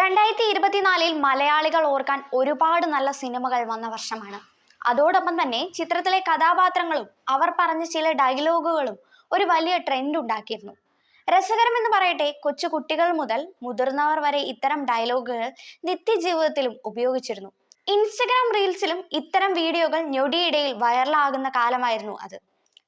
രണ്ടായിരത്തി ഇരുപത്തിനാലിൽ മലയാളികൾ ഓർക്കാൻ ഒരുപാട് നല്ല സിനിമകൾ വന്ന വർഷമാണ്. അതോടൊപ്പം തന്നെ ചിത്രത്തിലെ കഥാപാത്രങ്ങളും അവർ പറഞ്ഞ ചില ഡയലോഗുകളും ഒരു വലിയ ട്രെൻഡ് ഉണ്ടാക്കിയിരുന്നു. രസകരമെന്ന് പറയട്ടെ കൊച്ചു കുട്ടികൾ മുതൽ മുതിർന്നവർ വരെ ഇത്തരം ഡയലോഗുകൾ നിത്യജീവിതത്തിലും ഉപയോഗിച്ചിരുന്നു. ഇൻസ്റ്റഗ്രാം റീൽസിലും ഇത്തരം വീഡിയോകൾ ഞൊടിയിടയിൽ വൈറലാകുന്ന കാലമായിരുന്നു അത്.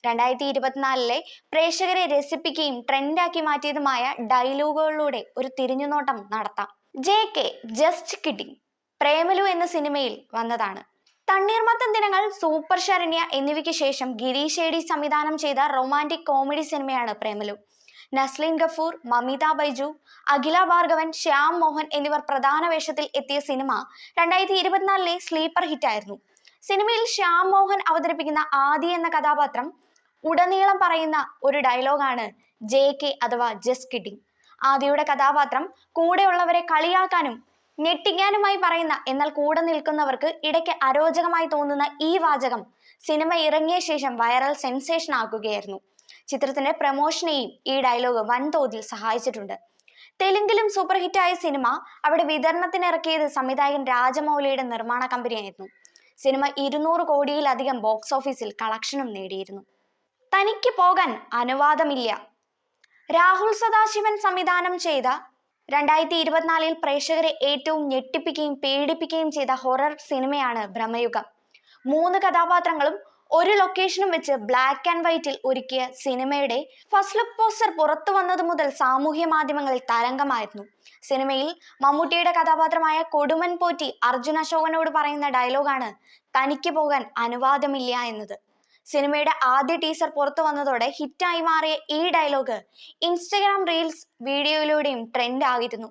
രണ്ടായിരത്തി ഇരുപത്തിനാലിലെ പ്രേക്ഷകരെ രസിപ്പിക്കുകയും ട്രെൻഡാക്കി മാറ്റിയതുമായ ഡയലോഗുകളിലൂടെ ഒരു തിരിഞ്ഞുനോട്ടം നടത്താം. J K just kidding Premalu എന്ന സിനിമയിൽ വന്നതാണ്. തണ്ണീർമത്തൻ ദിനങ്ങൾ സൂപ്പർ ശരണ്യ എന്നിവയ്ക്ക് ശേഷം ഗിരീഷ് ഏടി സംവിധാനം ചെയ്ത റൊമാന്റിക് കോമഡി സിനിമയാണ് പ്രേമലു. നസ്ലിൻ ഗഫൂർ മമിത ബൈജു അഖില ഭാർഗവൻ ശ്യാം മോഹൻ എന്നിവർ പ്രധാന വേഷത്തിൽ എത്തിയ സിനിമ രണ്ടായിരത്തി ഇരുപത്തിനാലിലെ സ്ലീപ്പർ ഹിറ്റായിരുന്നു സിനിമയിൽ ശ്യാം മോഹൻ അവതരിപ്പിക്കുന്ന ആദി എന്ന കഥാപാത്രം ഉടനീളം പറയുന്ന ഒരു ഡയലോഗാണ് ജെ കെ അഥവാ ജസ്റ്റ് കിഡിങ് ആദിയുടെ കഥാപാത്രം കൂടെയുള്ളവരെ കളിയാക്കാനും ഞെട്ടിക്കാനുമായി പറയുന്ന എന്നാൽ കൂടെ നിൽക്കുന്നവർക്ക് ഇടയ്ക്ക് അരോചകമായി തോന്നുന്ന ഈ വാചകം സിനിമ ഇറങ്ങിയ ശേഷം വൈറൽ സെൻസേഷൻ ആക്കുകയായിരുന്നു. ചിത്രത്തിന്റെ പ്രമോഷനെയും ഈ ഡയലോഗ് വൻതോതിൽ സഹായിച്ചിട്ടുണ്ട്. തെലുങ്കിലും സൂപ്പർ ഹിറ്റായ സിനിമ അവിടെ വിതരണത്തിന് ഇറക്കിയത് സംവിധായകൻ രാജമൗലിയുടെ നിർമ്മാണ കമ്പനിയായിരുന്നു. സിനിമ ഇരുന്നൂറ് കോടിയിലധികം ബോക്സ് ഓഫീസിൽ കളക്ഷനും നേടിയിരുന്നു. തനിക്ക് പോകാൻ അനുവാദമില്ല. രാഹുൽ സദാശിവൻ സംവിധാനം ചെയ്ത രണ്ടായിരത്തി ഇരുപത്തിനാലിൽ പ്രേക്ഷകരെ ഏറ്റവും ഞെട്ടിപ്പിക്കുകയും പേടിപ്പിക്കുകയും ചെയ്ത ഹൊറർ സിനിമയാണ് ഭ്രമയുഗം. മൂന്ന് കഥാപാത്രങ്ങളും ഒരു ലൊക്കേഷനും വെച്ച് ബ്ലാക്ക് ആൻഡ് വൈറ്റിൽ ഒരുക്കിയ സിനിമയുടെ ഫസ്റ്റ് ലുക്ക് പോസ്റ്റർ പുറത്തു വന്നത് മുതൽ സാമൂഹ്യ മാധ്യമങ്ങളിൽ തരംഗമായിരുന്നു. സിനിമയിൽ മമ്മൂട്ടിയുടെ കഥാപാത്രമായ കൊടുമൻ പോറ്റി അർജുൻ അശോകനോട് പറയുന്ന ഡയലോഗാണ് തനിക്ക് പോകാൻ അനുവാദമില്ല എന്നത്. സിനിമയുടെ ആദ്യ ടീസർ പുറത്തു വന്നതോടെ ഹിറ്റായി മാറിയ ഈ ഡയലോഗ് ഇൻസ്റ്റഗ്രാം റീൽസ് വീഡിയോയിലൂടെയും ട്രെൻഡ് ആയിരുന്നു.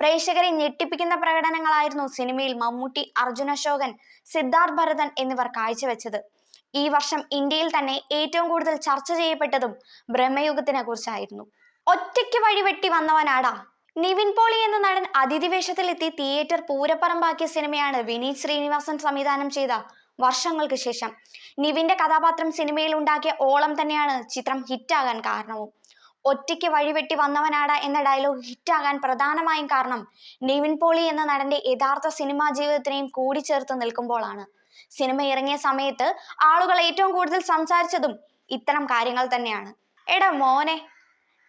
പ്രേക്ഷകരെ ഞെട്ടിപ്പിക്കുന്ന പ്രകടനങ്ങളായിരുന്നു സിനിമയിൽ മമ്മൂട്ടി അർജുൻ അശോകൻ സിദ്ധാർത്ഥ് ഭരതൻ എന്നിവർ കാഴ്ചവെച്ചത്. ഈ വർഷം ഇന്ത്യയിൽ തന്നെ ഏറ്റവും കൂടുതൽ ചർച്ച ചെയ്യപ്പെട്ടതും ബ്രഹ്മയുഗത്തിനെ കുറിച്ചായിരുന്നു. ഒറ്റയ്ക്ക് വഴിവെട്ടി വന്നവനാടാ. നിവിൻ പോളി എന്ന നടൻ അതിഥി വേഷത്തിലെത്തി തിയേറ്റർ പൂരപ്പറമ്പാക്കിയ സിനിമയാണ് വിനീത് ശ്രീനിവാസൻ സംവിധാനം ചെയ്ത വർഷങ്ങൾക്ക് ശേഷം. നിവിന്റെ കഥാപാത്രം സിനിമയിൽ ഉണ്ടാക്കിയ ഓളം തന്നെയാണ് ചിത്രം ഹിറ്റാകാൻ കാരണവും. ഒറ്റയ്ക്ക് വഴിവെട്ടി വന്നവനാട എന്ന ഡയലോഗ് ഹിറ്റാകാൻ പ്രധാനമായും കാരണം നിവിൻ പോളി എന്ന നടന്റെ യഥാർത്ഥ സിനിമാ ജീവിതത്തിനെയും കൂടിച്ചേർത്ത് നിൽക്കുമ്പോഴാണ് സിനിമ ഇറങ്ങിയ സമയത്ത് ആളുകൾ ഏറ്റവും കൂടുതൽ സംസാരിച്ചതും ഇത്തരം കാര്യങ്ങൾ തന്നെയാണ്. എടാ മോനെ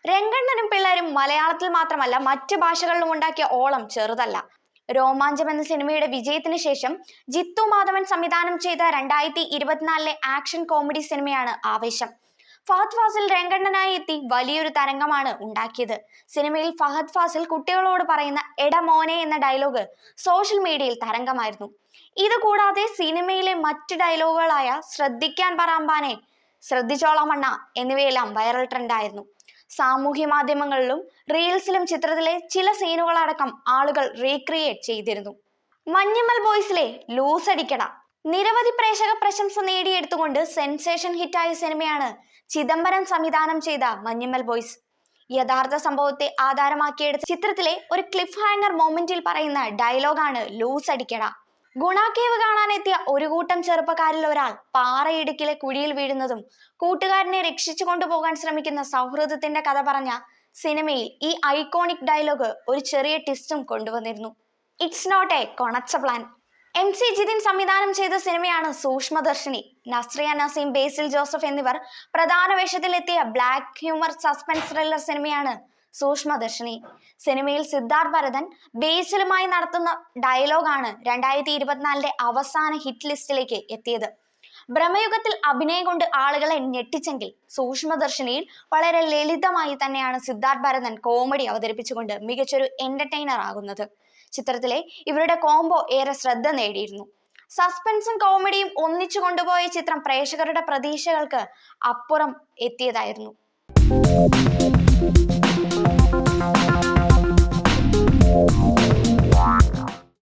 രംഗണ്ണനും പിള്ളേരും മലയാളത്തിൽ മാത്രമല്ല മറ്റ് ഭാഷകളിലും ഉണ്ടാക്കിയ ഓളം ചെറുതല്ല. രോമാഞ്ചം എന്ന സിനിമയുടെ വിജയത്തിന് ശേഷം ജിത്തു മാധവൻ സംവിധാനം ചെയ്ത രണ്ടായിരത്തി ഇരുപത്തിനാലിലെ ആക്ഷൻ കോമഡി സിനിമയാണ് ആവേശം. ഫഹദ് ഫാസിൽ രംഗണ്ണനായി എത്തി വലിയൊരു തരംഗമാണ് ഉണ്ടാക്കിയത്. സിനിമയിൽ ഫഹദ് ഫാസിൽ കുട്ടികളോട് പറയുന്ന എട മോനെ എന്ന ഡയലോഗ് സോഷ്യൽ മീഡിയയിൽ തരംഗമായിരുന്നു. ഇതുകൂടാതെ സിനിമയിലെ മറ്റ് ഡയലോഗുകളായ ശ്രദ്ധിക്കാൻ പറാമ്പാനെ ശ്രദ്ധിച്ചോളമണ്ണ എന്നിവയെല്ലാം വൈറൽ ട്രെൻഡായിരുന്നു. സാമൂഹ്യ മാധ്യമങ്ങളിലും റീൽസിലും ചിത്രത്തിലെ ചില സീനുകളടക്കം ആളുകൾ റീക്രിയേറ്റ് ചെയ്തിരുന്നു. മഞ്ഞമ്മൽ ബോയ്സിലെ ലൂസ് അടിക്കട. നിരവധി പ്രേക്ഷക പ്രശംസ നേടിയെടുത്തുകൊണ്ട് സെൻസേഷൻ ഹിറ്റായ സിനിമയാണ് ചിദംബരം സംവിധാനം ചെയ്ത മഞ്ഞമ്മൽ ബോയ്സ്. യഥാർത്ഥ സംഭവത്തെ ആധാരമാക്കിയെടുത്ത ചിത്രത്തിലെ ഒരു ക്ലിഫ് ഹാങ്ങർ മൊമെന്റിൽ പറയുന്ന ഡയലോഗാണ് ലൂസ് അടിക്കട. ഗുണാക്കേവ് കാണാനെത്തിയ ഒരു കൂട്ടം ചെറുപ്പക്കാരിൽ ഒരാൾ പാറയിടുക്കിലെ കുഴിയിൽ വീഴുന്നതും കൂട്ടുകാരനെ രക്ഷിച്ചു കൊണ്ടുപോകാൻ ശ്രമിക്കുന്ന സൗഹൃദത്തിന്റെ കഥ പറഞ്ഞ സിനിമയിൽ ഈ ഐക്കോണിക് ഡയലോഗ് ഒരു ചെറിയ ട്വിസ്റ്റും കൊണ്ടുവന്നിരുന്നു. ഇറ്റ്സ് നോട്ട് എ കൊണച്ച പ്ലാൻ എം സി ജിതിൻ സംവിധാനം ചെയ്ത സിനിമയാണ് സൂക്ഷ്മദർശിനി നസ്രിയ നസീം ബേസിൽ ജോസഫ് എന്നിവർ പ്രധാന വേഷത്തിലെത്തിയ ബ്ലാക്ക് ഹ്യൂമർ സസ്പെൻസ് ത്രില്ലർ സിനിമയാണ് സൂക്ഷ്മദർശിനി സിനിമയിൽ സിദ്ധാർത്ഥ് ഭരതൻ ബേസിലുമായി നടത്തുന്ന ഡയലോഗാണ് രണ്ടായിരത്തി ഇരുപത്തിനാലിന്റെ അവസാന ഹിറ്റ് ലിസ്റ്റിലേക്ക് എത്തിയത്. ഭ്രമയുഗത്തിൽ അഭിനയം കൊണ്ട് ആളുകളെ ഞെട്ടിച്ചെങ്കിൽ സൂക്ഷ്മദർശിനിയിൽ വളരെ ലളിതമായി തന്നെയാണ് സിദ്ധാർത്ഥ് ഭരതൻ കോമഡി അവതരിപ്പിച്ചുകൊണ്ട് മികച്ചൊരു എന്റർടൈനർ ആകുന്നത്. ചിത്രത്തിലെ ഇവരുടെ കോംബോ ഏറെ ശ്രദ്ധ നേടിയിരുന്നു. സസ്പെൻസും കോമഡിയും ഒന്നിച്ചു കൊണ്ടുപോയ ചിത്രം പ്രേക്ഷകരുടെ പ്രതീക്ഷകൾക്ക് അപ്പുറം എത്തിയതായിരുന്നു. Thank you.